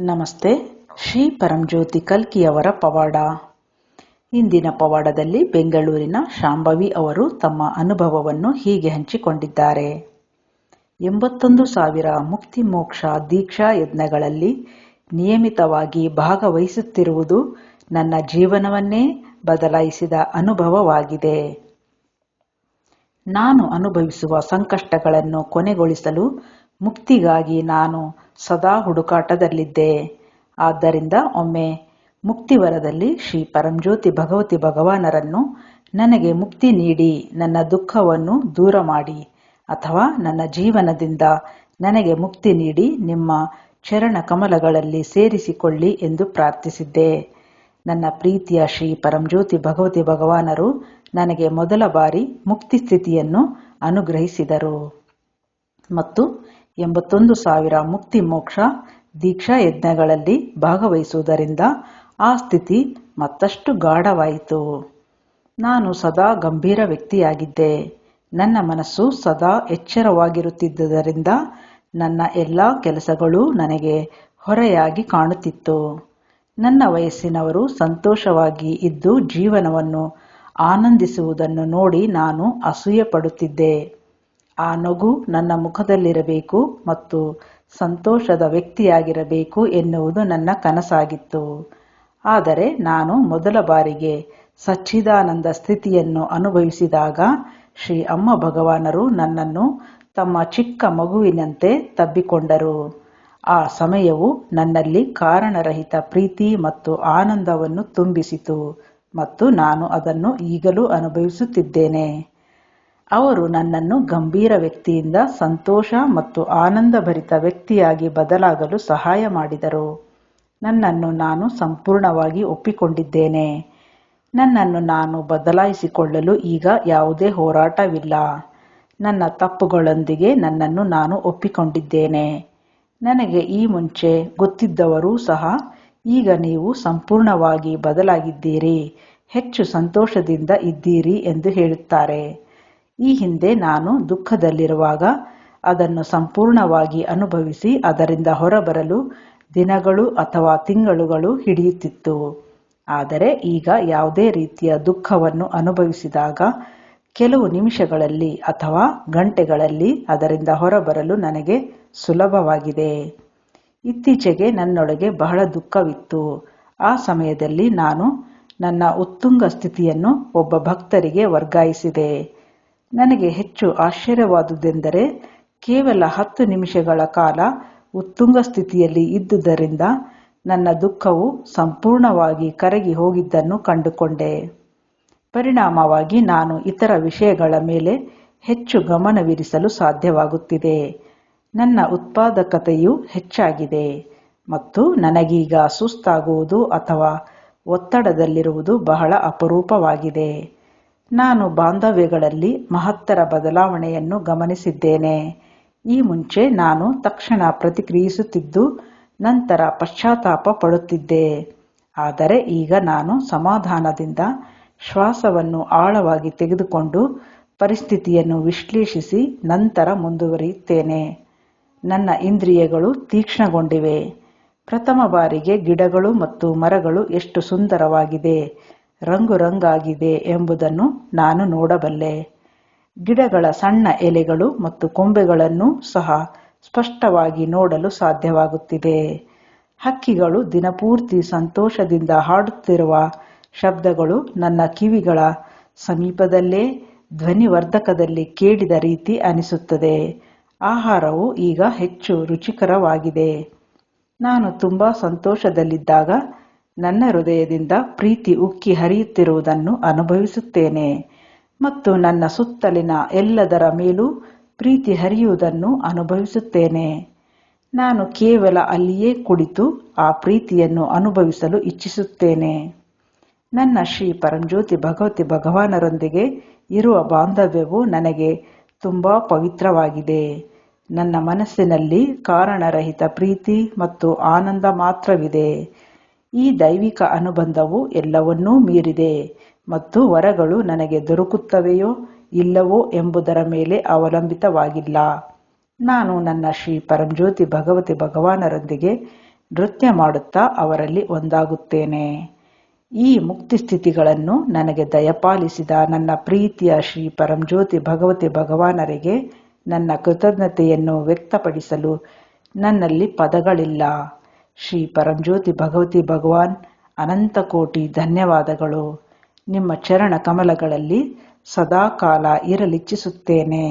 ನಮಸ್ತೆ, ಶ್ರೀ ಪರಂಜ್ಯೋತಿ ಕಲ್ಕಿಯವರ ಪವಾಡ. ಇಂದಿನ ಪವಾಡದಲ್ಲಿ ಬೆಂಗಳೂರಿನ ಶಾಂಭವಿ ಅವರು ತಮ್ಮ ಅನುಭವವನ್ನು ಹೀಗೆ ಹಂಚಿಕೊಂಡಿದ್ದಾರೆ. ಎಂಬತ್ತೊಂದು ಸಾವಿರ ಮುಕ್ತಿ ಮೋಕ್ಷ ದೀಕ್ಷಾ ಯಜ್ಞಗಳಲ್ಲಿ ನಿಯಮಿತವಾಗಿ ಭಾಗವಹಿಸುತ್ತಿರುವುದು ನನ್ನ ಜೀವನವನ್ನೇ ಬದಲಾಯಿಸಿದ ಅನುಭವವಾಗಿದೆ. ನಾನು ಅನುಭವಿಸುವ ಸಂಕಷ್ಟಗಳನ್ನು ಕೊನೆಗೊಳಿಸಲು ಮುಕ್ತಿಗಾಗಿ ನಾನು ಸದಾ ಹುಡುಕಾಟದಲ್ಲಿದ್ದೆ. ಆದ್ದರಿಂದ ಒಮ್ಮೆ ಮುಕ್ತಿವರದಲ್ಲಿ ಶ್ರೀ ಪರಂಜ್ಯೋತಿ ಭಗವತಿ ಭಗವಾನರನ್ನು ನನಗೆ ಮುಕ್ತಿ ನೀಡಿ, ನನ್ನ ದುಃಖವನ್ನು ದೂರ ಮಾಡಿ ಅಥವಾ ನನ್ನ ಜೀವನದಿಂದ ನನಗೆ ಮುಕ್ತಿ ನೀಡಿ ನಿಮ್ಮ ಚರಣ ಕಮಲಗಳಲ್ಲಿ ಸೇರಿಸಿಕೊಳ್ಳಿ ಎಂದು ಪ್ರಾರ್ಥಿಸಿದ್ದೆ. ನನ್ನ ಪ್ರೀತಿಯ ಶ್ರೀ ಪರಂಜ್ಯೋತಿ ಭಗವತಿ ಭಗವಾನರು ನನಗೆ ಮೊದಲ ಬಾರಿ ಮುಕ್ತಿ ಸ್ಥಿತಿಯನ್ನು ಅನುಗ್ರಹಿಸಿದರು. ಮತ್ತು ಎಂಬತ್ತೊಂದು ಸಾವಿರ ಮುಕ್ತಿ ಮೋಕ್ಷ ದೀಕ್ಷಾ ಯಜ್ಞಗಳಲ್ಲಿ ಭಾಗವಹಿಸುವುದರಿಂದ ಆ ಸ್ಥಿತಿ ಮತ್ತಷ್ಟು ಗಾಢವಾಯಿತು. ನಾನು ಸದಾ ಗಂಭೀರ ವ್ಯಕ್ತಿಯಾಗಿದ್ದೆ. ನನ್ನ ಮನಸ್ಸು ಸದಾ ಎಚ್ಚರವಾಗಿರುತ್ತಿದ್ದುದರಿಂದ ನನ್ನ ಎಲ್ಲ ಕೆಲಸಗಳೂ ನನಗೆ ಹೊರೆಯಾಗಿ ಕಾಣುತ್ತಿತ್ತು. ನನ್ನ ವಯಸ್ಸಿನವರು ಸಂತೋಷವಾಗಿ ಇದ್ದು ಜೀವನವನ್ನು ಆನಂದಿಸುವುದನ್ನು ನೋಡಿ ನಾನು ಅಸೂಯೆ ಪಡುತ್ತಿದ್ದೆ ಆ ನಗು ನನ್ನ ಮುಖದಲ್ಲಿರಬೇಕು ಮತ್ತು ಸಂತೋಷದ ವ್ಯಕ್ತಿಯಾಗಿರಬೇಕು ಎನ್ನುವುದು ನನ್ನ ಕನಸಾಗಿತ್ತು. ಆದರೆ ನಾನು ಮೊದಲ ಬಾರಿಗೆ ಸಚ್ಚಿದಾನಂದ ಸ್ಥಿತಿಯನ್ನು ಅನುಭವಿಸಿದಾಗ ಶ್ರೀ ಅಮ್ಮ ಭಗವಾನರು ನನ್ನನ್ನು ತಮ್ಮ ಚಿಕ್ಕ ಮಗುವಿನಂತೆ ತಬ್ಬಿಕೊಂಡರು. ಆ ಸಮಯವು ನನ್ನಲ್ಲಿ ಕಾರಣರಹಿತ ಪ್ರೀತಿ ಮತ್ತು ಆನಂದವನ್ನು ತುಂಬಿಸಿತು ಮತ್ತು ನಾನು ಅದನ್ನು ಈಗಲೂ ಅನುಭವಿಸುತ್ತಿದ್ದೇನೆ. ಅವರು ನನ್ನನ್ನು ಗಂಭೀರ ವ್ಯಕ್ತಿಯಿಂದ ಸಂತೋಷ ಮತ್ತು ಆನಂದಭರಿತ ವ್ಯಕ್ತಿಯಾಗಿ ಬದಲಾಗಲು ಸಹಾಯ ಮಾಡಿದರು. ನನ್ನನ್ನು ನಾನು ಸಂಪೂರ್ಣವಾಗಿ ಒಪ್ಪಿಕೊಂಡಿದ್ದೇನೆ. ನನ್ನನ್ನು ನಾನು ಬದಲಾಯಿಸಿಕೊಳ್ಳಲು ಈಗ ಯಾವುದೇ ಹೋರಾಟವಿಲ್ಲ. ನನ್ನ ತಪ್ಪುಗಳೊಂದಿಗೆ ನನ್ನನ್ನು ನಾನು ಒಪ್ಪಿಕೊಂಡಿದ್ದೇನೆ. ನನಗೆ ಈ ಮುಂಚೆ ಗೊತ್ತಿದ್ದವರೂ ಸಹ, ಈಗ ನೀವು ಸಂಪೂರ್ಣವಾಗಿ ಬದಲಾಗಿದ್ದೀರಿ. ಹೆಚ್ಚು ಸಂತೋಷದಿಂದ ಇದ್ದೀರಿ ಎಂದು ಹೇಳುತ್ತಾರೆ. ಈ ಹಿಂದೆ ನಾನು ದುಃಖದಲ್ಲಿರುವಾಗ ಅದನ್ನು ಸಂಪೂರ್ಣವಾಗಿ ಅನುಭವಿಸಿ ಅದರಿಂದ ಹೊರಬರಲು ದಿನಗಳು ಅಥವಾ ತಿಂಗಳುಗಳು ಹಿಡಿಯುತ್ತಿತ್ತು. ಆದರೆ ಈಗ ಯಾವುದೇ ರೀತಿಯ ದುಃಖವನ್ನು ಅನುಭವಿಸಿದಾಗ ಕೆಲವು ನಿಮಿಷಗಳಲ್ಲಿ ಅಥವಾ ಗಂಟೆಗಳಲ್ಲಿ ಅದರಿಂದ ಹೊರಬರಲು ನನಗೆ ಸುಲಭವಾಗಿದೆ. ಇತ್ತೀಚೆಗೆ ನನ್ನೊಳಗೆ ಬಹಳ ದುಃಖವಿತ್ತು. ಆ ಸಮಯದಲ್ಲಿ ನಾನು ನನ್ನ ಉತ್ತುಂಗ ಸ್ಥಿತಿಯನ್ನು ಒಬ್ಬ ಭಕ್ತರಿಗೆ ವರ್ಗಾಯಿಸಿದೆ. ನನಗೆ ಹೆಚ್ಚು ಆಶ್ಚರ್ಯವಾದುದೆಂದರೆ ಕೇವಲ ಹತ್ತು ನಿಮಿಷಗಳ ಕಾಲ ಉತ್ತುಂಗ ಸ್ಥಿತಿಯಲ್ಲಿ ಇದ್ದುದರಿಂದ ನನ್ನ ದುಃಖವು ಸಂಪೂರ್ಣವಾಗಿ ಕರಗಿ ಹೋಗಿದ್ದನ್ನು ಕಂಡುಕೊಂಡೆ. ಪರಿಣಾಮವಾಗಿ ನಾನು ಇತರ ವಿಷಯಗಳ ಮೇಲೆ ಹೆಚ್ಚು ಗಮನವಿರಿಸಲು ಸಾಧ್ಯವಾಗುತ್ತಿದೆ. ನನ್ನ ಉತ್ಪಾದಕತೆಯು ಹೆಚ್ಚಾಗಿದೆ ಮತ್ತು ನನಗೀಗ ಸುಸ್ತಾಗುವುದು ಅಥವಾ ಒತ್ತಡದಲ್ಲಿರುವುದು ಬಹಳ ಅಪರೂಪವಾಗಿದೆ. ನಾನು ಬಾಂಧವ್ಯಗಳಲ್ಲಿ ಮಹತ್ತರ ಬದಲಾವಣೆಯನ್ನು ಗಮನಿಸಿದ್ದೇನೆ. ಈ ಮುಂಚೆ ನಾನು ತಕ್ಷಣ ಪ್ರತಿಕ್ರಿಯಿಸುತ್ತಿದ್ದು, ನಂತರ ಪಶ್ಚಾತ್ತಾಪ ಪಡುತ್ತಿದ್ದೆ. ಆದರೆ ಈಗ ನಾನು ಸಮಾಧಾನದಿಂದ ಶ್ವಾಸವನ್ನು ಆಳವಾಗಿ ತೆಗೆದುಕೊಂಡು ಪರಿಸ್ಥಿತಿಯನ್ನು ವಿಶ್ಲೇಷಿಸಿ ನಂತರ ಮುಂದುವರಿಯುತ್ತೇನೆ. ನನ್ನ ಇಂದ್ರಿಯಗಳು ತೀಕ್ಷ್ಣಗೊಂಡಿವೆ. ಪ್ರಥಮ ಬಾರಿಗೆ ಗಿಡಗಳು ಮತ್ತು ಮರಗಳು ಎಷ್ಟು ಸುಂದರವಾಗಿದೆ. ರಂಗು ರಂಗಾಗಿದೆ ಎಂಬುದನ್ನು ನಾನು ನೋಡಬಲ್ಲೆ. ಗಿಡಗಳ ಸಣ್ಣ ಎಲೆಗಳು ಮತ್ತು ಕೊಂಬೆಗಳನ್ನು ಸಹ ಸ್ಪಷ್ಟವಾಗಿ ನೋಡಲು ಸಾಧ್ಯವಾಗುತ್ತಿದೆ. ಹಕ್ಕಿಗಳು ದಿನಪೂರ್ತಿ ಸಂತೋಷದಿಂದ ಹಾಡುತ್ತಿರುವ ಶಬ್ದಗಳು ನನ್ನ ಕಿವಿಗಳ ಸಮೀಪದಲ್ಲೇ ಧ್ವನಿವರ್ಧಕದಲ್ಲಿ ಕೇಳಿದ ರೀತಿ ಅನಿಸುತ್ತದೆ. ಆಹಾರವು ಈಗ ಹೆಚ್ಚು ರುಚಿಕರವಾಗಿದೆ. ನಾನು ತುಂಬ ಸಂತೋಷದಲ್ಲಿದ್ದಾಗ ನನ್ನ ಹೃದಯದಿಂದ ಪ್ರೀತಿ ಉಕ್ಕಿ ಹರಿಯುತ್ತಿರುವುದನ್ನು ಅನುಭವಿಸುತ್ತೇನೆ. ಮತ್ತು ನನ್ನ ಸುತ್ತಲಿನ ಎಲ್ಲದರ ಮೇಲೂ ಪ್ರೀತಿ ಹರಿಯುವುದನ್ನು ಅನುಭವಿಸುತ್ತೇನೆ. ನಾನು ಕೇವಲ ಅಲ್ಲಿಯೇ ಕುಳಿತು ಆ ಪ್ರೀತಿಯನ್ನು ಅನುಭವಿಸಲು ಇಚ್ಛಿಸುತ್ತೇನೆ. ನನ್ನ ಶ್ರೀ ಪರಂಜ್ಯೋತಿ ಭಗವತಿ ಭಗವಾನರೊಂದಿಗೆ ಇರುವ ಬಾಂಧವ್ಯವು ನನಗೆ ತುಂಬ ಪವಿತ್ರವಾಗಿದೆ. ನನ್ನ ಮನಸ್ಸಿನಲ್ಲಿ ಕಾರಣರಹಿತ ಪ್ರೀತಿ ಮತ್ತು ಆನಂದ ಮಾತ್ರವಿದೆ. ಈ ದೈವಿಕ ಅನುಬಂಧವು ಎಲ್ಲವನ್ನೂ ಮೀರಿದೆ ಮತ್ತು ವರಗಳು ನನಗೆ ದೊರಕುತ್ತವೆಯೋ ಇಲ್ಲವೋ ಎಂಬುದರ ಮೇಲೆ ಅವಲಂಬಿತವಾಗಿಲ್ಲ. ನಾನು ನನ್ನ ಶ್ರೀ ಪರಂಜ್ಯೋತಿ ಭಗವತಿ ಭಗವಾನರೊಂದಿಗೆ ನೃತ್ಯ ಮಾಡುತ್ತಾ ಅವರಲ್ಲಿ ಒಂದಾಗುತ್ತೇನೆ. ಈ ಮುಕ್ತಿ ಸ್ಥಿತಿಗಳನ್ನು ನನಗೆ ದಯಪಾಲಿಸಿದ ನನ್ನ ಪ್ರೀತಿಯ ಶ್ರೀ ಪರಂಜ್ಯೋತಿ ಭಗವತಿ ಭಗವಾನರಿಗೆ ನನ್ನ ಕೃತಜ್ಞತೆಯನ್ನು ವ್ಯಕ್ತಪಡಿಸಲು ನನ್ನಲ್ಲಿ ಪದಗಳಿಲ್ಲ. ಶ್ರೀ ಪರಂಜ್ಯೋತಿ ಭಗವತಿ ಭಗವಾನ್ ಅನಂತ ಕೋಟಿ ಧನ್ಯವಾದಗಳು. ನಿಮ್ಮ ಚರಣ ಕಮಲಗಳಲ್ಲಿ ಸದಾಕಾಲ ಇರಲಿಚ್ಛಿಸುತ್ತೇನೆ